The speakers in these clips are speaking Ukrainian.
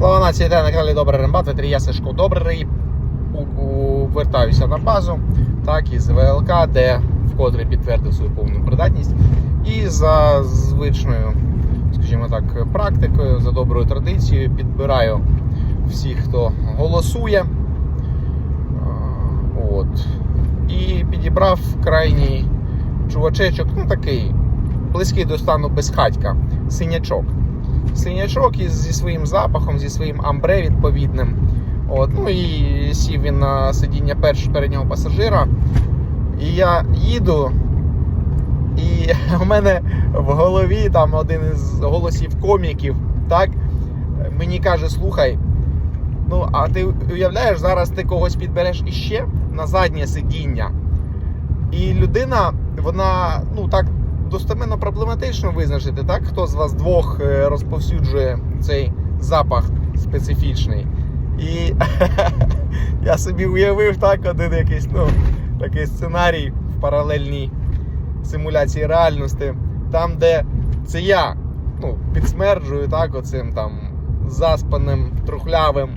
Слава нації, вітаю на каналі Добрий Рембат, ветері я Сашко Добрий. Вертаюся на базу, так, із ВЛК, де вкотре підтвердив свою повну придатність. І за звичною, скажімо так, практикою, за доброю традицією підбираю всіх, хто голосує. От. І підібрав крайній чувачечок, ну такий, близький до стану безхатька, синячок синячок із, зі своїм запахом, зі своїм амбре відповідним. От, ну і сів він на сидіння перш, переднього пасажира. І я їду, і в мене в голові там один із голосів коміків, так, мені каже: слухай, ну а ти уявляєш, зараз ти когось підбереш іще на заднє сидіння. І людина, вона, ну так, достеменно проблематично визначити, так? Хто з вас двох е, розповсюджує цей запах специфічний. І я собі уявив так один якийсь, ну, такий сценарій в паралельній симуляції реальності, там, де це я ну, підсмерджую так, оцим там заспаним, трухлявим,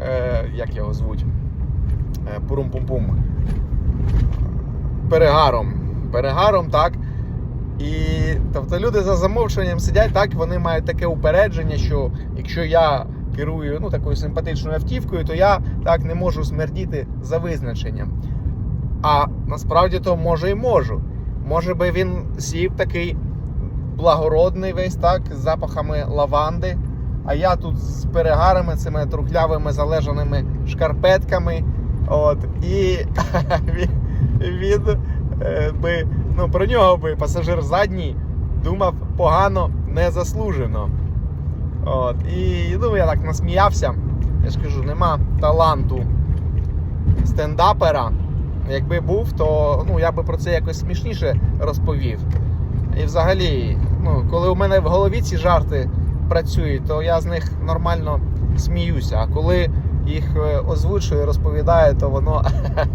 е, як його звуть? Е, Пурум-пум-пум. Перегаром. Перегаром, так. І тобто люди за замовчуванням сидять, так вони мають таке упередження, що якщо я керую ну, такою симпатичною автівкою, то я так не можу смердіти за визначенням. А насправді то може і можу. Може би він сів такий благородний весь так, з запахами лаванди. А я тут з перегарами, цими трухлявими залежаними шкарпетками. От, і він, би, ну, про нього би пасажир задній думав погано незаслужено. От, і ну, я так насміявся. Я ж кажу, нема таланту стендапера. Якби був, то ну, я би про це якось смішніше розповів. І взагалі, ну, коли у мене в голові ці жарти працюють, то я з них нормально сміюся. А коли їх е, озвучую, розповідаю, то воно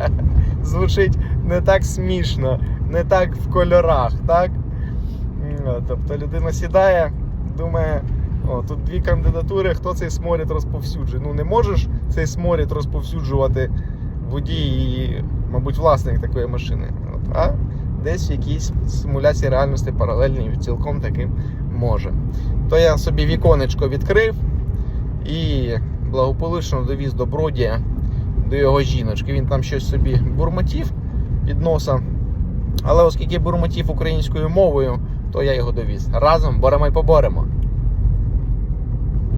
звучить не так смішно, не так в кольорах, так? Тобто людина сідає, думає, о, тут дві кандидатури, хто цей сморід розповсюджує. Ну не можеш цей сморід розповсюджувати водій і, мабуть, власник такої машини. От, а десь в якійсь симуляції реальності паралельній цілком таким може. То я собі віконечко відкрив і благополучно довіз до Бродія, до його жіночки. Він там щось собі бурмотів під носа. Але оскільки бурмотів українською мовою, то я його довіз. Разом боремо й поборемо.